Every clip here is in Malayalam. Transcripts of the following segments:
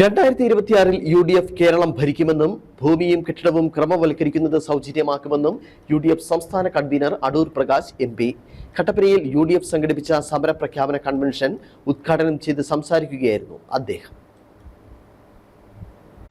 രണ്ടായിരത്തി ഇരുപത്തിയാറിൽ യു ഡി എഫ് കേരളം ഭരിക്കുമെന്നും ഭൂമിയും കെട്ടിടവും ക്രമവൽക്കരിക്കുന്നത് സൗജന്യമാക്കുമെന്നും യു ഡി എഫ് സംസ്ഥാന convener Adoor Prakash M P. കട്ടപ്പനയിൽ യു ഡി എഫ് സംഘടിപ്പിച്ച സമരപ്രഖ്യാപന കൺവെൻഷൻ ഉദ്ഘാടനം ചെയ്ത് സംസാരിക്കുകയായിരുന്നു അദ്ദേഹം.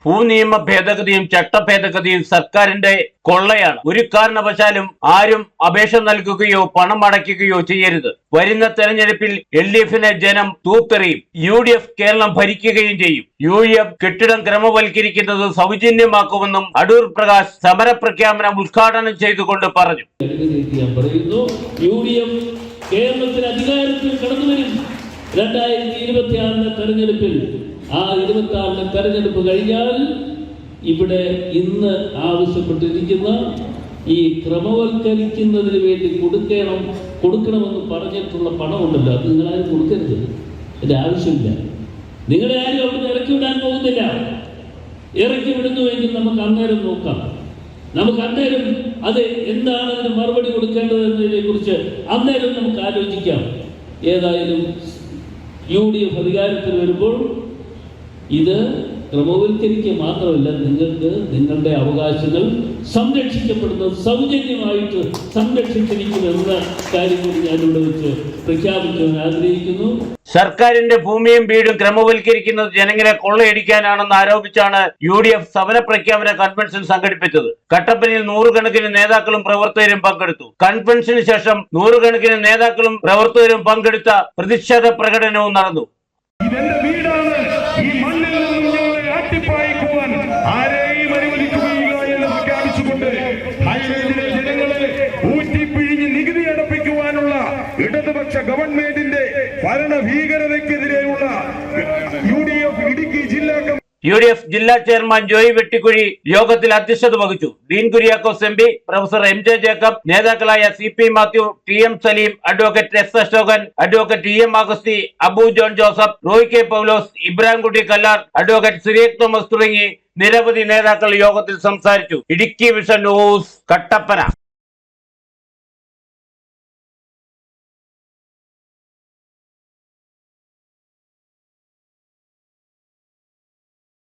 ഭൂനിയമ ഭേദഗതിയും ചട്ടഭേദഗതിയും സർക്കാരിന്റെ കൊള്ളയാണ്. ഒരു കാരണവശാലും ആരും അപേക്ഷ നൽകുകയോ പണം അടയ്ക്കുകയോ ചെയ്യരുത്. വരുന്ന തെരഞ്ഞെടുപ്പിൽ എൽ ഡി എഫിനെ ജനം തൂത്തെറിയും. യു ഡി എഫ് കേരളം ഭരിക്കുകയും ചെയ്യും. യു ഡി എഫ് കെട്ടിടം ക്രമവൽക്കരിക്കുന്നത് സൗജന്യമാക്കുമെന്നും അടൂർ പ്രകാശ് സമരപ്രഖ്യാപനം ഉദ്ഘാടനം ചെയ്തുകൊണ്ട് പറഞ്ഞു. കേരളത്തിൽ അധികാരത്തിൽ കടന്നു വരും രണ്ടായിരത്തി ഇരുപത്തി തെരഞ്ഞെടുപ്പിൽ ആ ഇരുപത്തി ആറിന് തെരഞ്ഞെടുപ്പ് കഴിഞ്ഞാൽ ഇവിടെ ഇന്ന് ആവശ്യപ്പെട്ടിരിക്കുന്ന ഈ ക്രമവൽക്കരിക്കുന്നതിന് വേണ്ടി കൊടുക്കണം കൊടുക്കണമെന്ന് പറഞ്ഞിട്ടുള്ള പണമുണ്ടല്ലോ. അത് നിങ്ങളാരും കൊടുക്കരുത്. എന്റെ ആവശ്യമില്ല. നിങ്ങളെ ആരും അവിടുന്ന് ഇറക്കി വിടാൻ പോകുന്നില്ല. ഇറക്കി വിടുന്നുവെങ്കിൽ നമുക്ക് അന്നേരം നോക്കാം. നമുക്ക് അന്നേരം അത് എന്താണ് അതിന് മറുപടി കൊടുക്കേണ്ടത് എന്നതിനെ കുറിച്ച് അന്നേരം നമുക്ക് ആലോചിക്കാം. ഏതായാലും യു ഡി എഫ് അധികാരത്തിൽ വരുമ്പോൾ ഇത് ക്രമവൽക്കരിക്കുക മാത്രമല്ല നിങ്ങൾക്ക് നിങ്ങളുടെ അവകാശങ്ങൾ സംരക്ഷിക്കപ്പെടുന്നത് സൗജന്യമായിട്ട് സംരക്ഷിച്ചിരിക്കുമെന്ന കാര്യം കൂടി ഞാനിവിടെ വെച്ച് പ്രഖ്യാപിക്കാൻ ആഗ്രഹിക്കുന്നു. സർക്കാരിന്റെ ഭൂമിയും വീടും ക്രമവൽക്കരിക്കുന്നത് ജനങ്ങളെ കൊള്ളയടിക്കാനാണെന്ന് ആരോപിച്ചാണ് യു ഡി എഫ് സമര പ്രഖ്യാപന കൺവെൻഷൻ സംഘടിപ്പിച്ചത്. കട്ടപ്പനയിൽ നൂറുകണക്കിന് നേതാക്കളും പ്രവർത്തകരും പങ്കെടുത്തു. കൺവെൻഷന് ശേഷം നൂറുകണക്കിന് നേതാക്കളും പ്രവർത്തകരും പങ്കെടുത്ത പ്രതിഷേധ പ്രകടനവും നടന്നു. ഇതെന്റെ വീടാണ്. ഞങ്ങളെ ആട്ടിപ്പായിക്കുവാൻ ആരെയും അനുവദിക്കുകയില്ല എന്ന് പ്രഖ്യാപിച്ചുകൊണ്ട് ഹൈവേജിലെ ജനങ്ങളെ ഊറ്റിപ്പിഴിഞ്ഞ് നികുതി അടപ്പിക്കുവാനുള്ള ഇടതുപക്ഷ ഗവൺമെന്റിന്റെ ഭരണ ഭീകരതയ്ക്കെതിരെയുള്ള യു ഡി എഫ് ഇടുക്കി ജില്ലാ കമ്മിറ്റി യു ഡി എഫ് ജില്ലാ ചെയർമാൻ ജോയി വെട്ടിക്കുഴി യോഗത്തിൽ അധ്യക്ഷത വഹിച്ചു. Dean Kuriakose M P professor M J Jacob നേതാക്കളായ C P Mathew T M Salim advocate S Ashokan advocate T M Agasthi Abu John Joseph Roy K Paulose Ibrahimkutty Kallar advocate Cyriac Thomas തുടങ്ങി നിരവധി നേതാക്കൾ യോഗത്തിൽ സംസാരിച്ചു. Idukki vision news Kattappana.